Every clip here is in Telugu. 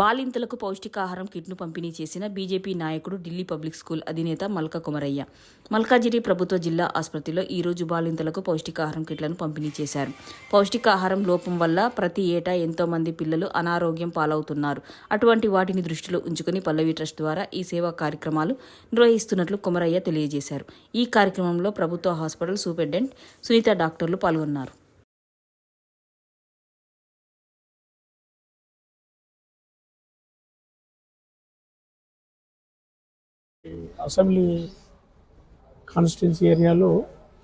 బాలింతలకు పౌష్టికాహారం కిట్ను పంపిణీ చేసిన బీజేపీ నాయకుడు ఢిల్లీ పబ్లిక్ స్కూల్ అధినేత మల్క కుమరయ్య. మల్కాజిరి ప్రభుత్వ జిల్లా ఆసుపత్రిలో ఈరోజు బాలింతలకు పౌష్టికాహారం కిట్లను పంపిణీ చేశారు. పౌష్టికాహారం లోపం వల్ల ప్రతి ఏటా ఎంతోమంది పిల్లలు అనారోగ్యం పాలవుతున్నారు. అటువంటి వాటిని దృష్టిలో ఉంచుకుని పల్లవి ట్రస్ట్ ద్వారా ఈ సేవా కార్యక్రమాలు నిర్వహిస్తున్నట్లు కుమరయ్య తెలియజేశారు. ఈ కార్యక్రమంలో ప్రభుత్వ హాస్పిటల్ సూపరింటెండెంట్ సునీత డాక్టర్లు పాల్గొన్నారు. అసెంబ్లీ కాన్స్టిట్యున్సీ ఏరియాలో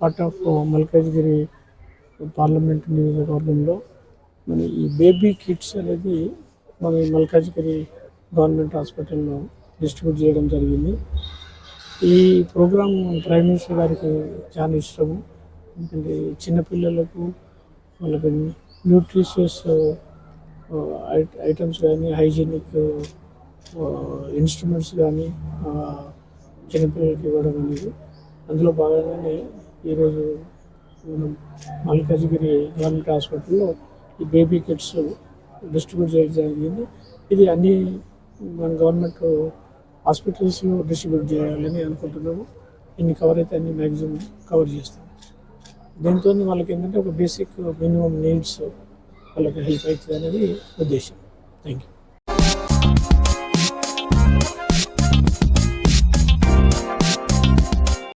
పార్ట్ ఆఫ్ మల్కాజ్గిరి పార్లమెంట్ నియోజకవర్గంలో మన ఈ బేబీ కిట్స్ అనేది మన మల్కాజ్గిరి గవర్నమెంట్ హాస్పిటల్లో డిస్ట్రిబ్యూట్ చేయడం జరిగింది. ఈ ప్రోగ్రాం ప్రైమ్ మినిస్టర్ గారికి చాలా ఇష్టము. ఎందుకంటే చిన్నపిల్లలకు వాళ్ళకి న్యూట్రిషియస్ ఐటమ్స్ కానీ హైజీనిక్ ఇన్స్ట్రుమెంట్స్ కానీ చిన్నపిల్లలకి ఇవ్వడం అనేది. అందులో భాగంగానే ఈరోజు మనం మల్కాజ్గిరి గవర్నమెంట్ హాస్పిటల్లో ఈ బేబీ కిట్స్ డిస్ట్రిబ్యూట్ చేయడం జరిగింది. ఇది అన్ని మన గవర్నమెంట్ హాస్పిటల్స్లో డిస్ట్రిబ్యూట్ చేయాలని అనుకుంటున్నాము. ఇన్ని కవర్ అయితే అన్ని మ్యాక్సిమం కవర్ చేస్తాం దీంతో వాళ్ళకి ఏంటంటే ఒక బేసిక్ మినిమం నీడ్స్ వాళ్ళకి హెల్ప్ అవుతుంది అనేది ఉద్దేశం. Thank you